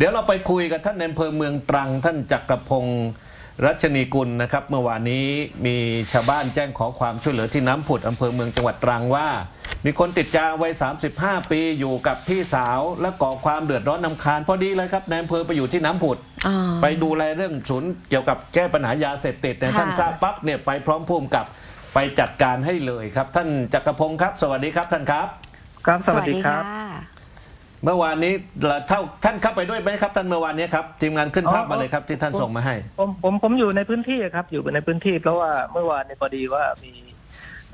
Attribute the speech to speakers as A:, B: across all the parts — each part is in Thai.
A: เดี๋ยวเราไปคุยกับท่านในอำเภอเมืองตรัง ท่านจักรพงศ์รัชนีกุลนะครับ เมื่อวานนี้มีชาวบ้านแจ้งขอความช่วยเหลือที่น้ำผุดอำเภอเมืองจังหวัดตรังว่า มีคนติดยาวัย 35 ปีอยู่กับพี่สาวและก่อความเดือดร้อนนำคาญพอดีเลยครับในอำเภอไปอยู่ที่น้ำผุด
B: อ่า
A: ไปดูแลเรื่องศูนย์เกี่ยวกับแก้ปัญหายาเสพติดเนี่ย
B: ค่ะ
A: ท่านทราบปั๊บเนี่ยไปพร้อมพุ่มกับไปจัดการให้เลยครับ ท่านจักรพงศ์ครับ สวัสดีครับท่านครับ
C: ครับ สวัสดีครับะ
A: เมื่อวานนี้เราเท่าท่านเข้าไปด้วยไหมครับ ท่านเมื่อวานนี้ครับทีมงานขึ้นภาพ
C: อ๋อ
A: มาเลยครับที่ท่านส่งมาให้
C: ผมผมผมอยู่ในพื้นที่ครับ อยู่ในพื้นที่เพราะว่าเมื่อวานในยพอดีว่ามี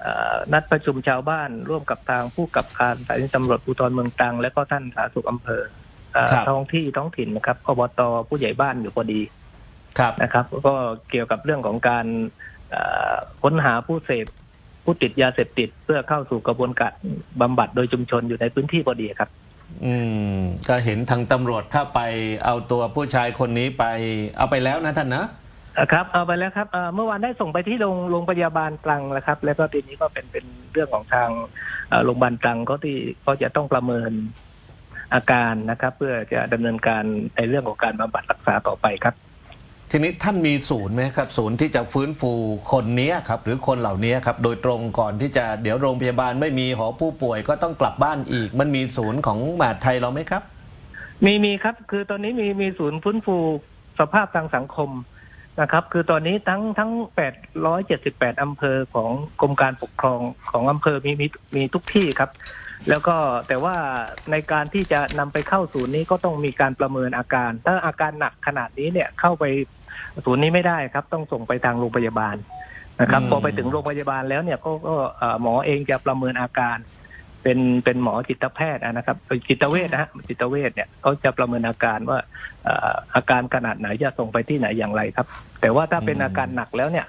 C: เอ่อนัดประชุมชาวบ้านร่วมกับทางผู้กับการสถานีตำรวจภูธรเมืองตรัง และก็ท่านสาธารณสุขอำเภอเอ่อ
A: ครับ
C: ท้องที่ท้องถิ่นนะครับอบตผู้ใหญ่บ้านอยู่พอดี
A: ครับ
C: นะครับ ก็เกี่ยวกับเรื่องของการเอ่อค้นหาผู้เสพผู้ติดยาเสพติดเพื่อเข้าสู่กระบวนการบำบัดโดยชุมชนอยู่ในพื้นที่พอดีครับ
A: อืมก็เห็นทางตำรวจเข้าไปเอาตัวผู้ชายคนนี้ไป เอาไปแล้วนะท่านนะ
C: ครับเอาไปแล้วครับเมื่อวานได้ส่งไปที่โรงโรงพยาบาลตรังแล้วครับ แล้วก็ทีนี้ก็เป็นเป็นเรื่องของทางโรงพยาบาลตรังก็ที่ก็จะต้องประเมินอาการนะครับ เพื่อจะดำเนินการในเรื่องของการบำบัดรักษาต่อไปครับ
A: ทีนี้ท่านมีศูนย์ไหมครับศูนย์ที่จะฟื้นฟูคนเนี้ยครับหรือคนเหล่านี้ครับโดยตรงก่อนที่จะเดี๋ยวโรงพยาบาลไม่มีหอผู้ป่วยก็ต้องกลับบ้านอีก มันมีศูนย์ของมหาดไทยเราไหมครับ
C: มีมีครับ คือตอนนี้มีมีศูนย์ฟื้นฟูสภาพทางสังคมนะครับ คือตอนนี้ทั้งทั้ง 878 อำเภอของกรมการปกครองของอำเภอมีมีมีทุกที่ครับ แล้วก็แต่ว่าในการที่จะนำไปเข้าศูนย์นี้ก็ต้องมีการประเมินอาการ ถ้าอาการหนักขนาดนี้เนี่ยเข้าไป ศูนย์นี้ไม่ได้ครับ ต้องส่งไปทางโรงพยาบาลนะครับ
A: อืม
C: พอไปถึงโรงพยาบาลแล้วเนี่ยก็ก็เอ่อหมอเองจะประเมินอาการ เป็นเป็นหมอจิตแพทย์นะครับจิตเวชนะฮะจิตเวชเนี่ยเขาจะประเมินอาการว่าเอ่ออาการขนาดไหนจะส่งไปที่ไหนอย่างไรครับ แต่ว่าถ้าเป็นอาการหนักแล้วเนี่ย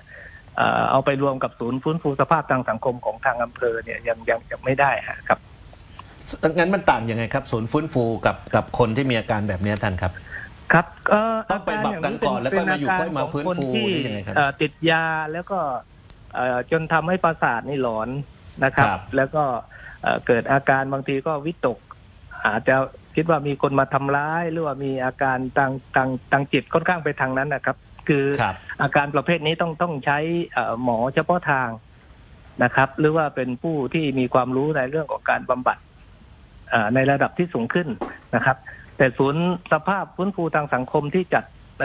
C: เอ่อเอาไปรวมกับศูนย์ฟื้นฟูสภาพทางสังคมของทางอำเภอเนี่ยยังยังยังไม่ได้ฮะครับ
A: งั้นมันต่างยังไงครับ ศูนย์ฟื้นฟูกับกับคนที่มีอาการแบบนี้ท่านครับ
C: ครับเอ่อ
A: ต้องไปบับกันก่อนแล้วก็มาอยู่ค่อยมาฟื้นฟู
C: เป็อาการของคที่
A: หรือยังไงครับ
C: เอ่อติดยาแล้วก็เอ่อจนทำให้ประสาทนี่หลอนนะครับ
A: ครับ
C: แล้วก็เอ่อเกิดอาการบางทีก็วิตก อาจจะคิดว่ามีคนมาทำร้าย หรือว่ามีอาการทางทางทางจิตค่อนข้างไปทางนั้นนะครับ คือ
A: ครับ
C: อาการประเภทนี้ต้องต้องใช้เอ่อหมอเฉพาะทางนะครับ หรือว่าเป็นผู้ที่มีความรู้ในเรื่องของการบำบัดเอ่อในระดับที่สูงขึ้นนะครับ แต่ศูนย์สภาพฟื้นฟูทางสังคมที่จัด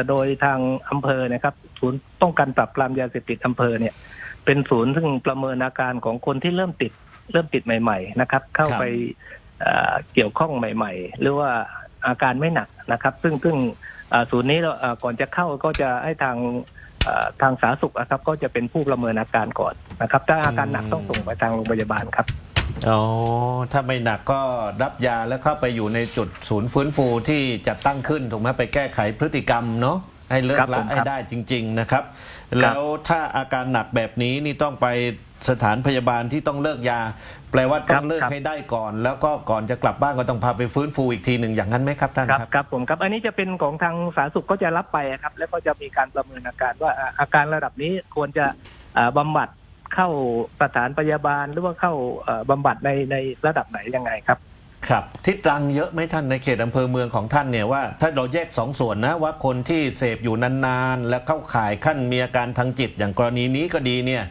C: โดยทางอำเภอนะครับ ศูนย์ป้องกันปราบปรามยาเสพติดอำเภอเนี่ย เป็นศูนย์ซึ่งประเมินอาการของคนที่เริ่มติดเริ่มติดใหม่ ๆ นะครับ เข้าไปเกี่ยวข้องใหม่ ๆ หรือว่าอาการไม่หนักนะครับ ซึ่งซึ่งศูนย์นี้ก่อนจะเข้าก็จะให้ทางทางสาธารณสุขนะครับ ก็จะเป็นผู้ประเมินอาการก่อนนะครับ ถ้าอาการหนักต้องส่งไปทางโรงพยาบาลครับ
A: อ๋อถ้าไม่หนักก็รับยาแล้วเข้าไปอยู่ในจุดศูนย์ฟื้นฟูที่จัดตั้งขึ้นถูกไหมไปแก้ไขพฤติกรรมเนาะให้เลิ
C: ครั
A: ก
C: บ
A: ละ
C: ผมครับ
A: ให้ได้จริง ๆนะครับ แล้วถ้าอาการหนักแบบนี้นี่ต้องไปสถานพยาบาลที่ต้องเลิกยา แปลว่าต้องเลิกให้ได้ก่อน แล้วก็ก่อนจะกลับบ้านก็ต้องพาไปฟื้นฟูอีกทีหนึ่งอย่างนั้นไหมครับท่าน
C: ครับ
A: ครับ
C: ครับผมครับอันนี้จะเป็นของทางสาธารณสุขก็จะรับไปครับ แล้วก็จะมีการประเมินอาการว่าอ่าอาการระดับนี้ควรจะอ่าบำบัด เข้าสถานพยาบาลหรือว่าเข้าเอ่อบำบัดในในระดับไหนยังไงครับ
A: ครับที่ตรังเยอะไหมท่านในเขตอำเภอเมืองของท่านเนี่ยว่า ถ้าเราแยกสองส่วนนะว่าคนที่เสพอยู่นานๆ แล้วเข้าข่ายขั้นมีอาการทางจิต อย่างกรณีนี้ก็ดีเนี่ย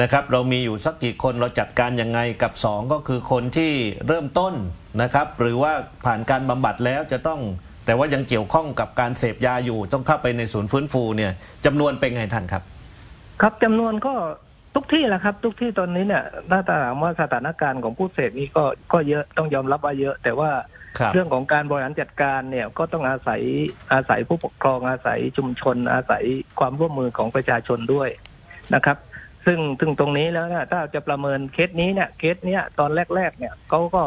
A: นะครับเรามีอยู่สักกี่คนเราจัดการยังไงกับสองก็คือคนที่เริ่มต้นนะครับ หรือว่าผ่านการบำบัดแล้วจะต้อง แต่ว่ายังเกี่ยวข้องกับการเสพยาอยู่ ต้องเข้าไปในศูนย์ฟื้นฟูเนี่ยจำนวนเป็นไงท่านครับ
C: ครับจำนวนก็ ทุกที่แหละครับ ทุกที่ตอนนี้เนี่ยถ้าถามว่าสถานการณ์ของผู้เสพนี่ก็ก็เยอะต้องยอมรับว่าเยอะ แต่ว่า
A: ครับ
C: เรื่องของการบริหารจัดการเนี่ยก็ต้องอาศัยอาศัยผู้ปกครองอาศัยชุมชน อาศัยความร่วมมือของประชาชนด้วยนะครับ ซึ่งซึ่งตรงนี้แล้วเนี่ยถ้าจะประเมินเคสนี้เนี่ยเคสเนี้ยตอนแรก ๆ เนี่ยเขาก็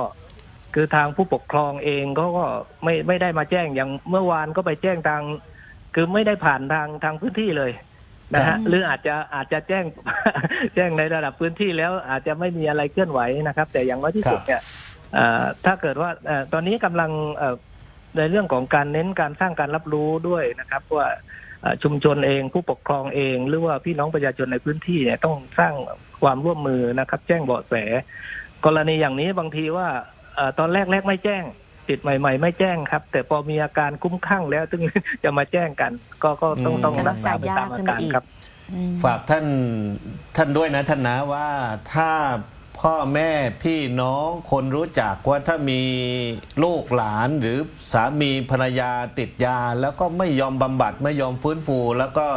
C: คือทางผู้ปกครองเองเขาก็ไม่ไม่ได้มาแจ้งอย่างเมื่อวานก็ไปแจ้งทาง คือไม่ได้ผ่านทางทางพื้นที่เลย นะ
A: ครั
C: ฮะ
A: บ
C: หรืออาจจะอาจจะแจ้งแจ้งในระดับพื้นที่แล้วอาจจะไม่มีอะไรเคลื่อนไหวนะครับ แต่อย่างน้อยที่สุดเนี่ยเอ่อถ้าเกิดว่าเอ่อตอนนี้กำลังเอ่อในเรื่องของการเน้นการสร้างการรับรู้ด้วยนะครับ ว่าเอ่อชุมชนเองผู้ปกครองเอง หรือว่าพี่น้องประชาชนในพื้นที่เนี่ยต้องสร้างความร่วมมือนะครับ แจ้งเบาะแส กรณีอย่างนี้บางทีว่าเอ่อตอนแรกแรกไม่แจ้ง ติดใหม่ ๆ ไม่แจ้งครับ แต่พอมีอาการคุ้มคลั่งแล้วถึงจะมาแจ้งกัน ก็ก็ต้อง
A: อืม
C: ต้อง
B: จะรั
C: รั
B: ก
C: ก
B: ษา
C: ษาไปตามอายา
B: กขึ้น
C: การ
B: ไปอีก
C: ครับ
B: อืม
A: ฝากท่านท่านด้วยนะท่านนะว่าถ้าพ่อแม่พี่น้องคนรู้จักว่าถ้ามีลูกหลานหรือสามีภรรยาติดยา แล้วก็ไม่ยอมบำบัดไม่ยอมฟื้นฟูแล้วก็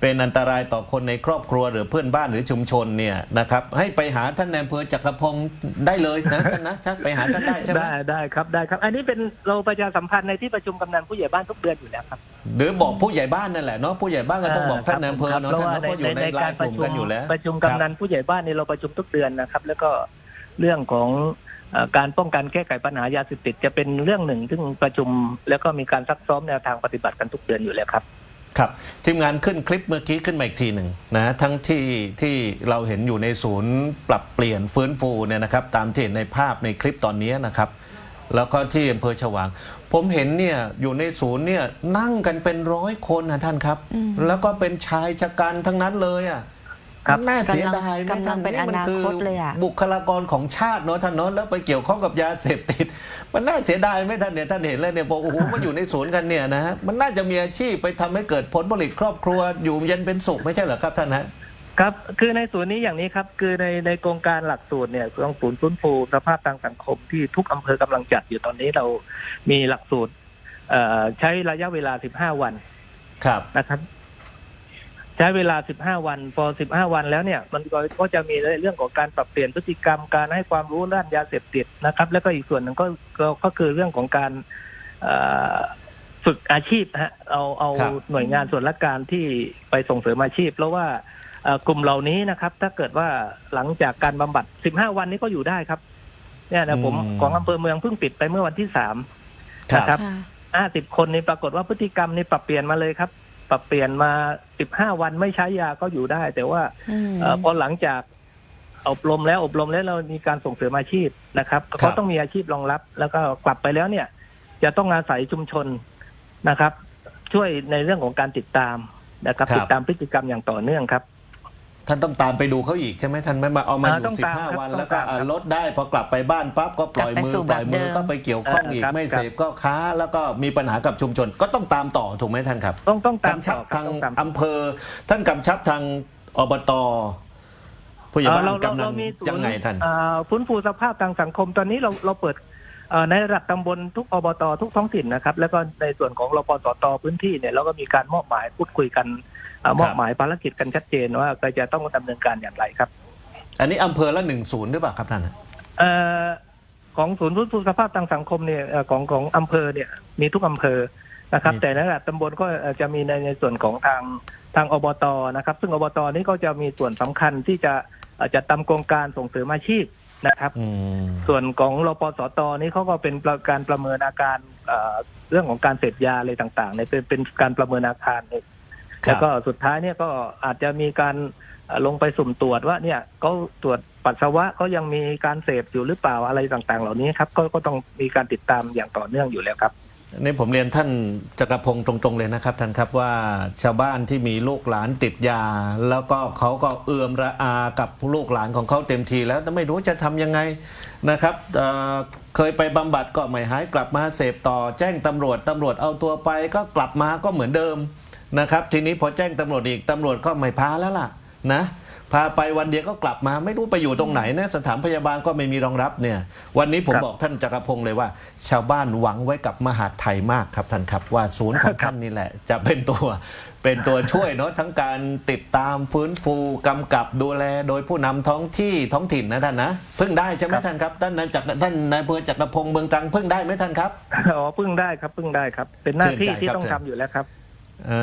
A: เป็นอันตรายต่อคนในครอบครัวหรือเพื่อนบ้านหรือชุมชนเนี่ยนะครับ ให้ไปหาท่านนายอำเภอจักรพงศ์ได้เลยนะท่านนะชักไปหาท่านได้ใช่ไหม
C: ได้ได้ครับได้ครับ อันนี้เป็นเราประชาสัมพันธ์ในที่ประชุมกำนันผู้ใหญ่บ้านทุกเดือนอยู่แล้วครับ
A: หรือบอกผู้ใหญ่บ้านนั่นแหละเนาะผู้ใหญ่บ้านก็ต้องบอกท่านนายอำเภอเนาะ
C: เพราะ
A: ท่าน
C: ว่า
A: เนาะเพราะอยู่ในไลน์กลุ่มกันอยู่แล้ว
C: ประชุมกำนันผู้ใหญ่บ้านนี่เราประชุมทุกเดือนนะครับ แล้วก็เรื่องของเอ่อการป้องกันแก้ไขปัญหายาเสพติดจะเป็นเรื่องหนึ่งซึ่งประชุม แล้วก็มีการซักซ้อมแนวทางปฏิบัติกันทุกเดือนอยู่แล้วครับ
A: ครับทีมงานขึ้นคลิปเมื่อกี้ขึ้นมาอีกทีหนึ่งนะทั้งที่ที่เราเห็นอยู่ในศูนย์ปรับเปลี่ยนฟื้นฟูเนี่ยนะครับ ตามที่เห็นในภาพในคลิปตอนนี้นะครับ แล้วก็ที่อำเภอฉวาง ผมเห็นเนี่ยอยู่ในศูนย์เนี่ยนั่งกันเป็นร้อยคนนะท่านครับ
B: อืม
A: แล้วก็เป็นชายชะกันทั้งนั้นเลยอะ
C: ครับ
A: น่าเสียดายไหม
B: กำลัง
A: ท่าน
B: เป็น
A: มั
B: อนาคตเลยอะ
A: บุคลากรของชาติเนาะท่านเนาะแล้วไปเกี่ยวข้องกับยาเสพติด มันน่าเสียดายไหมท่านเนี่ยท่านเห็นแล้วเนี่ยบอกโอ้โหมาอยู่ในศูนย์กันเนี่ยนะฮะมันน่าจะมีอาชีพไปทำให้เกิดผลผลิตครอบครัวอยู่เย็นเป็นสุขไม่ใช่เหรอครับท่านฮะ
C: ครับคือในศูนย์นี้อย่างนี้ครับ คือในในโครงการหลักสูตรเนี่ยของศูนย์ฟื้นฟูสภาพทางสังคมที่ทุกอำเภอกำลังจัดอยู่ตอนนี้เรามีหลักสูตรเอ่อใช้ระยะเวลา 15 วัน
A: ครับ
C: นะครับใช้เวลา 15 วัน พอ 15 วันแล้วเนี่ย มันก็ก็จะมีเรื่องของการปรับเปลี่ยนพฤติกรรม การให้ความรู้ด้านยาเสพติดนะครับ แล้วก็อีกส่วนหนึ่งก็ก็ก็คือเรื่องของการเอ่อฝึกอาชีพฮะ เอาเอา
A: ครับ
C: หน่วยงานส่วนราชการที่ไปส่งเสริมอาชีพ เพราะว่าเอ่อกลุ่มเหล่านี้นะครับ ถ้าเกิดว่าหลังจากการบำบัด 15 วันนี้ก็อยู่ได้ครับ เนี่ยนะผมของอำเภอเมืองเพิ่งปิดไปเมื่อวันที่สาม
A: ครับ
C: นะครับ
B: ค่ะ
C: ห้าสิบคนนี่ปรากฏว่าพฤติกรรมนี่ปรับเปลี่ยนมาเลยครับ ปรับเปลี่ยนมาสิบห้าวันไม่ใช้ยาก็อยู่ได้ แต่ว่า
B: อืม
C: เอ่อพอหลังจากอบรมแล้วอบรมแล้วเรามีการส่งเสริมอาชีพนะครับ
A: ครับ
C: เขาต้องมีอาชีพรองรับ แล้วก็กลับไปแล้วเนี่ย จะต้องอาศัยชุมชนนะครับ ช่วยในเรื่องของการติดตามนะครับ ติดตามพฤติกรรมอย่างต่อเนื่องครับ
A: ท่านต้องตามไปดูเขาอีกใช่ไหมท่านไม่มาเอามาอ
C: อ่าต้
A: ยู่
C: อง
A: สิบ
C: ตาม
A: ห้า
C: ครับ
A: วัน
C: ต้อง
A: แล้วก็
C: ตามครับ
A: อ่าลดได้พอกลับไปบ้านปั๊บก็ปล่อย
B: กลับไป
A: มือ
B: สู่
A: ปล่อยมือ
B: แบบเดิม
A: ก็ไปเกี่ยวข้อง
C: เออ
A: อีก
C: ครับ
A: ไม่
C: ครับ
A: เสพก็ค้า แล้วก็มีปัญหากับชุมชน ก็ต้องตามต่อถูกไหมท่านครับ
C: ต้องต้องตาม
A: กำชั
C: ต่
A: บ
C: อครั
A: ทาง
C: บต้องตาม
A: อำเภอ ท่านกำชับทางอบตผู้ใหญ่บ้าน
C: เอ่อเรา
A: กำนั
C: เรา
A: น
C: มีศู
A: ยังไงท่าน
C: เอ่อฟื้นฟูสภาพทางสังคมตอนนี้เราเราเปิดเอ่อในระดับตำบลทุกอบตทุกท้องถิ่นนะครับ แล้วก็ในส่วนของรปสตพื้นที่เนี่ยเราก็มีการมอบหมายพูดคุยกันเอ่อ มอบหมายภารกิจกันชัดเจนว่าใครจะต้องดำเนินการอย่างไรครับ
A: อันนี้อำเภอละหนึ่งศูนย์หรือเปล่าครับท่าน
C: เอ่อของศูนย์ฟื้นฟูสภาพทางสังคมเนี่ยเอ่อของของอำเภอเนี่ยมีทุกอำเภอนะครับ
A: มี
C: แต่ในระดับตำบลก็เอ่อจะมีในในส่วนของทางทางอบตนะครับ ซึ่งอบตนี้ก็จะมีส่วนสำคัญที่จะเอ่อจัดทำโครงการส่งเสริมอาชีพนะครับ
A: อืม
C: ส่วนของรปสตนี่เขาก็เป็นประการประเมินอาการเอ่อเรื่องของการเสพยาอะไรต่างๆเนี่ยเป็นเป็นการประเมินอาการเนี่ย
A: ครับ
C: แล้วก็สุดท้ายเนี่ยก็อาจจะมีการลงไปสุ่มตรวจว่าเนี่ยเขาตรวจปัสสาวะเขายังมีการเสพอยู่หรือเปล่าอะไรต่างๆ เหล่านี้ครับก็ก็ต้องมีการติดตามอย่างต่อเนื่องอยู่แล้วครับ
A: นี่ผมเรียนท่านจักรพงศ์ตรงๆเลยนะครับท่านครับว่าชาวบ้านที่มีลูกหลานติดยา แล้วก็เขาก็เอื่อมระอากับลูกหลานของเขาเต็มทีแล้วแต่ไม่รู้จะทำยังไงนะครับเเคยไปบำบัดก็ไม่หายกลับมาเสพต่อแจ้งตำรวจตำรวจเอาตัวไปก็กลับมาก็เหมือนเดิม นะครับ ทีนี้พอแจ้งตำรวจอีกตำรวจก็ไม่พาแล้วล่ะนะพาไปวันเดียวก็กลับมาไม่รู้ไปอยู่ตรงไหนนะสถานพยาบาลก็ไม่มีรองรับเนี่ย วันนี้ผม
C: ครับ
A: บอกท่านจักรพงศ์เลยว่า ชาวบ้านหวังไว้กับมหาดไทยมากครับท่านครับว่าศูนย์ของท่านนี่แหละ จะเป็นตัวเป็นตัวช่วยเนาะทั้งการติดตามฟื้นฟูกำกับดูแลโดยผู้นำท้องที่ท้องถิ่นนะท่านนะเพิ่งได้ใช่ไหม
C: ครับ
A: ท่านครับท่านนายจักรท่านนายอำเภอจักรพงศ์เมืองตรังเพิ่งได้ไหมท่านครับ
C: อ๋อพึ่งได้ครับพึ่งได้ครับ เป็นหน้าที่
A: ชื่นใจ
C: ที่
A: ครับ
C: ต้อง
A: เชิ
C: ทำ
A: ญ
C: อยู่แล้วครับ
A: เอ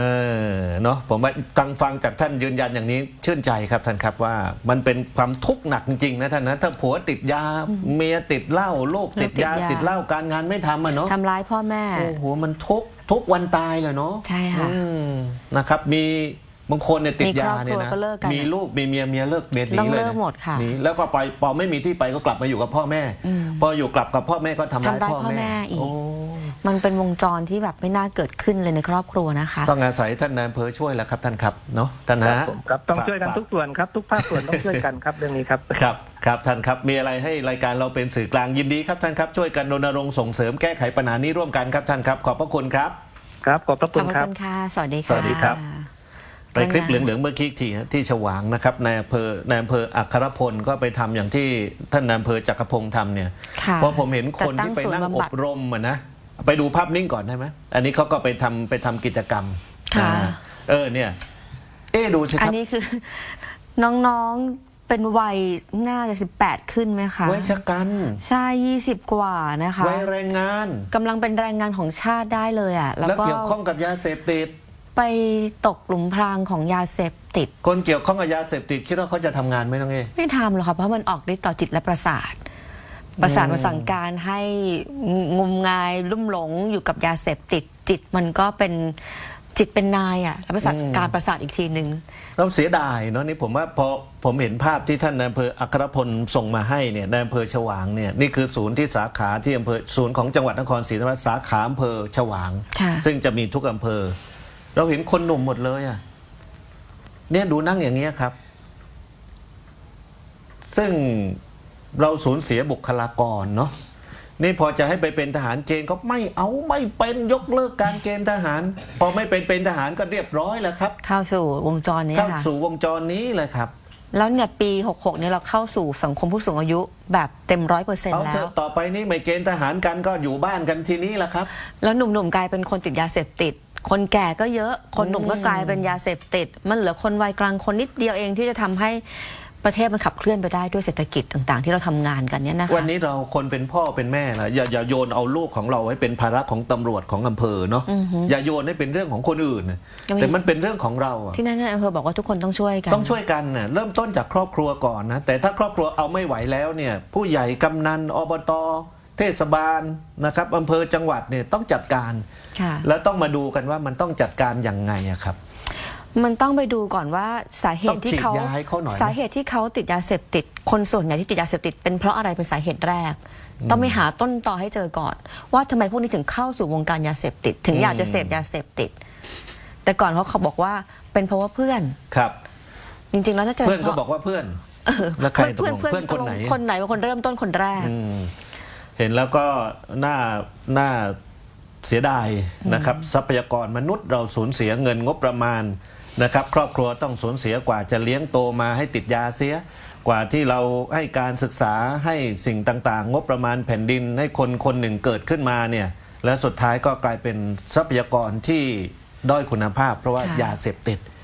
A: อเนาะผมว่าฟังฟังจากท่านยืนยันอย่างนี้ชื่นใจครับท่านครับว่ามันเป็นความทุกข์หนักจริงๆนะท่านนะถ้าผัวติดยาเมียติดเหล้าลูกติดยา
B: ลูกติดยา
A: ติดเหล้าการงานไม่ทำอะเนาะ
B: ทำร้ายพ่อแม่
A: โอ้โหมันทุกข์ทุกวันตายเลยเนาะ
B: ใช่ค่ะ
A: อืมนะครับมีบางคนเนี่ยติด
B: มีคร
A: ยา
B: อบครัว
A: เนี่ยนะ
B: ก็เลิกกัน
A: มีลูกมีเมียเมียเลิกเมียหนี
B: ต้อง
A: เลย
B: เลิก
A: นะ
B: หมดค่ะ
A: หนีแล้วก็ไปพอไม่มีที่ไปก็กลับมาอยู่กับพ่อแม่
B: อืม
A: พออยู่กลับกับพ่อแม่ก็ทำร้าย
B: ทำร้าย
A: พ่อ
B: พ่อแม่
A: แม่
B: อีก
A: โอ้
B: มันเป็นวงจรที่แบบไม่น่าเกิดขึ้นเลยในครอบครัวนะคะ
A: ต้องอาศัยท่านนายอำเภอช่วยแล้วครับท่านครับเนาะท่าน
C: ครั
A: ฮะ
C: บผมครับต้อง
A: ฝา
C: ช่วยกัน
A: ฝา
C: ทุกส่วนครับทุกภาคส่วนต้องช่วยกันครับเรื่องนี้ครับ
A: ครับครับท่านครับมีอะไรให้รายการเราเป็นสื่อกลางยินดีครับท่านครับช่วยกันรณรงค์ส่งเสริมแก้ไขปัญหานี้ร่วมกันครับท่านครับ ขอบพระคุณครับ
C: ครับขอบพระ
B: ข
C: คุ
B: อบ
C: ณ
B: พระ
C: ครับ
B: คุณค่ะสวัสดีค่ะ
A: สวัสดีครับไปคลิปเหลืองๆเมื่อกี้ทีฮะที่ฉวางนะครับในอำเภอในอำเภออัครพลก็ไปทำอย่างที่ท่านนายอำเภอจักรพงศ์ทำเนี่ย
B: ค่ะ
A: พอผมเห็นคน
B: จัดตั้
A: ที่
B: ง
A: ไปนั่ง
B: ศูนย์ำ
A: อบ
B: บัด
A: รมอะนะ ไปดูภาพนิ่งก่อนได้ไหมอันนี้เขาก็ไปทำไปทำกิจกรรม
B: ค่ะ
A: อ่าเออเนี่ย เอ๊ะดูสิค
B: อัน
A: รับ
B: นี้คือ น้องๆเป็นวัยน่าจะสิบแปดขึ้นไหมคะ
A: ไว้ชะกัน
B: ใช่ยี่สิบกว่านะคะ
A: ไว้แรงงาน
B: กำลังเป็นแรงงานของชาติได้เลยอะแล้ว
A: แล้ว
B: ก็
A: เกี่ยวข้องกับยาเสพติด
B: ไปตกหลุมพรางของยาเสพติด
A: คนเกี่ยวข้องกับยาเสพติดคิดว่าเขาจะทำงานไหมน้องเอ
B: ไม่ทำหรอกค่ะเพราะมันออกฤทธิ์ต่อจิตและประสาท ประสาทมาสั่งการให้งมงายลุ่มหลงอยู่กับยาเสพติดจิตมันก็เป็นจิตเป็นนายอะแล้วประสาทการประสาทอีกทีหนึ่ง
A: เราเสียดายเนาะนี่ผมว่าพอผมเห็นภาพที่ท่านนายอำเภออัครพลส่งมาให้เนี่ยนายอำเภอฉวางเนี่ยนี่คือศูนย์ที่สาขาที่อำเภอศูนย์ของจังหวัดนครศรีธรรมราชสาขาอำเภอฉวาง
B: ค่ะ
A: ซึ่งจะมีทุกอำเภอ เราเห็นคนหนุ่มหมดเลยอะเนี่ยดูนั่งอย่างเงี้ยครับ ซึ่ง เราสูญเสียบุคลากรเนาะนี่พอจะให้ไปเป็นทหารเกณฑ์ก็ไม่เอาไม่เป็นยกเลิกการเกณฑ์ทหาร พอไม่เป็นเป็นทหารก็เรียบร้อยแล้วครับ
B: เข้าสู่วงจรนี้
A: เข้า
B: ค่ะ
A: สู่วงจรนี้เลยครับ
B: แล้วเนี่ยปี 66เนี่ยเราเข้าสู่สังคมผู้สูงอายุแบบเต็มร้อยเปอร์เซ็น
A: เอา
B: ต์แล้
A: เถ
B: ว
A: อะต่อไปนี้ไม่เกณฑ์ทหารกันก็อยู่บ้านกันทีนี้แหละครับ
B: แล้วหนุ่มๆกลายเป็นคนติดยาเสพติด คนแก่ก็เยอะ คนหนุ่มก็กลายเป็นยาเสพติด มันเหลือคนวัยกลางคนนิดเดียวเองที่จะทำให้ ประเทศมันขับเคลื่อนไปได้ด้วยเศรษฐกิจต่างๆ ที่เราทำงานกันเนี่ยนะคะ
A: วันนี้เราคนเป็นพ่อเป็นแม่นะอย่าอย่าโยนเอาลูกของเราให้เป็นภาระของตำรวจของอำเภอเนาะอย่าโยนให้เป็นเรื่องของคนอื่นนะ
B: ยังมี
A: แต่มันเป็นเรื่องของเราอะ
B: ที่นั่นนายอำเภอบอกว่าทุกคนต้องช่วยกัน
A: ต้องช่วยกันนะเริ่มต้นจากครอบครัวก่อนนะแต่ถ้าครอบครัวเอาไม่ไหวแล้วเนี่ยผู้ใหญ่กำนันอบตเทศบาลนะครับอำเภอจังหวัดเนี่ยต้องจัดการ
B: ค่ะ
A: แล้วต้องมาดูกันว่ามันต้องจัดการยังไงอะครับ
B: มันต้องไปดูก่อนว่าสาเหตุที่เขา
A: ต้องฉีดยาให้เขาหน่อยไหม
B: สาเหตุที่เขาติดยาเสพติด คนส่วนใหญ่ที่ติดยาเสพติดเป็นเพราะอะไรเป็นสาเหตุแรก ต้องไปหาต้นตอให้เจอก่อน ว่าทำไมพวกนี้ถึงเข้าสู่วงการยาเสพติด ถึงอยากจะเสพยาเสพติด แต่ก่อนเขาเขาบอกว่าเป็นเพราะว่าเพื่อน
A: ครับ
B: จริงๆแล้วน่าจะ
A: เพื่อนก็
B: พราะ
A: บอกว่าเพื่อน แล้วใครตกลงเพื่อนคนไหน
B: คนไหนเป็นคนเริ่มต้นคนแรก
A: อืมเห็นแล้วก็น่าน่าเสียดายนะครับ ทรัพยากรมนุษย์เราสูญเสียเงินงบประมาณ นะครับครอบครัวต้องสูญเสียกว่าจะเลี้ยงโตมาให้ติดยาเสีย กว่าที่เราให้การศึกษาให้สิ่งต่างๆ งบประมาณแผ่นดินให้คนคนหนึ่งเกิดขึ้นมาเนี่ยและสุดท้ายก็กลายเป็นทรัพยากรที่ด้อยคุณภาพ เพราะว่า
B: ค่ะ
A: ยาเสพติด